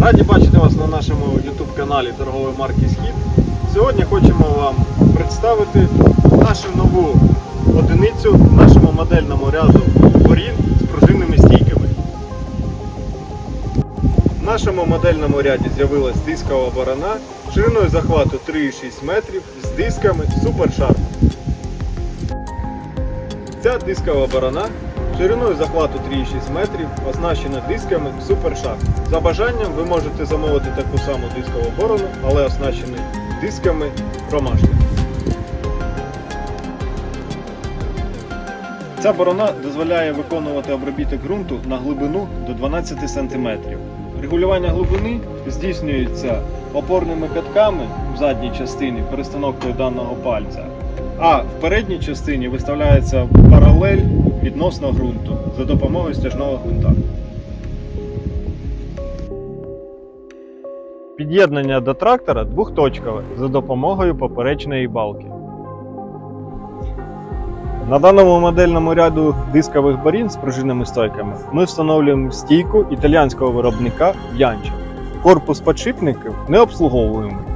Раді бачити вас на нашому YouTube каналі торгової марки Схід. Сьогодні хочемо вам представити нашу нову одиницю в нашому модельному ряду Борін з пружинними стійками. В нашому модельному ряді з'явилась дискова борона шириною захвату 3,6 метрів з дисками Super Sharp. Ця дискова борона шириною захвату 3,6 метрів оснащена дисками Sharp. За бажанням ви можете замовити таку саму дискову борону, але оснащену дисками Ромашки. Ця борона дозволяє виконувати обробіток ґрунту на глибину до 12 см. Регулювання глибини здійснюється опорними катками в задній частині перестановкою даного пальця, а в передній частині виставляється паралель відносно ґрунту за допомогою стяжного гвинта. Під'єднання до трактора двохточкове за допомогою поперечної балки. На даному модельному ряду дискових борін з пружинними стойками ми встановлюємо стійку італіянського виробника Янча. Корпус подшипників не обслуговуємо.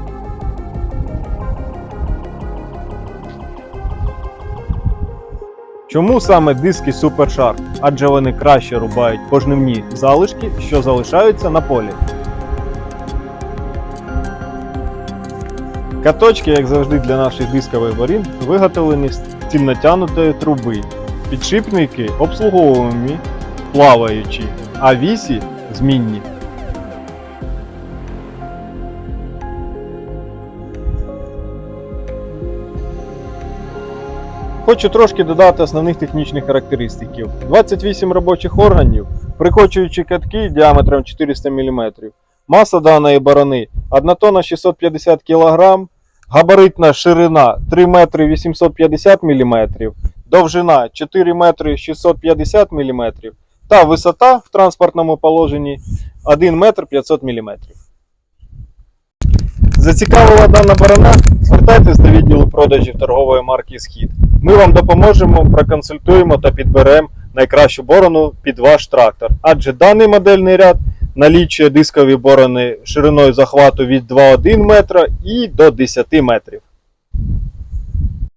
Чому саме диски Super Sharp? Адже вони краще рубають пожнивні залишки, що залишаються на полі. Каточки, як завжди для наших дискових борін, виготовлені з цільнотянутої труби. Підшипники обслуговуємі, плаваючі, а вісі змінні. Хочу трошки додати основних технічних характеристиків. 28 робочих органів, прикочуючі катки діаметром 400 мм. Маса даної борони 1 тонна 650 кг, габаритна ширина 3 метри 850 мм, довжина 4 метри 650 мм та висота в транспортному положенні 1 метр 500 мм. Зацікавила дана борона? Звертайтесь до відділу продажів торгової марки Схід. Ми вам допоможемо, проконсультуємо та підберемо найкращу борону під ваш трактор. Адже даний модельний ряд налічує дискові борони шириною захвату від 2,1 метра і до 10 метрів.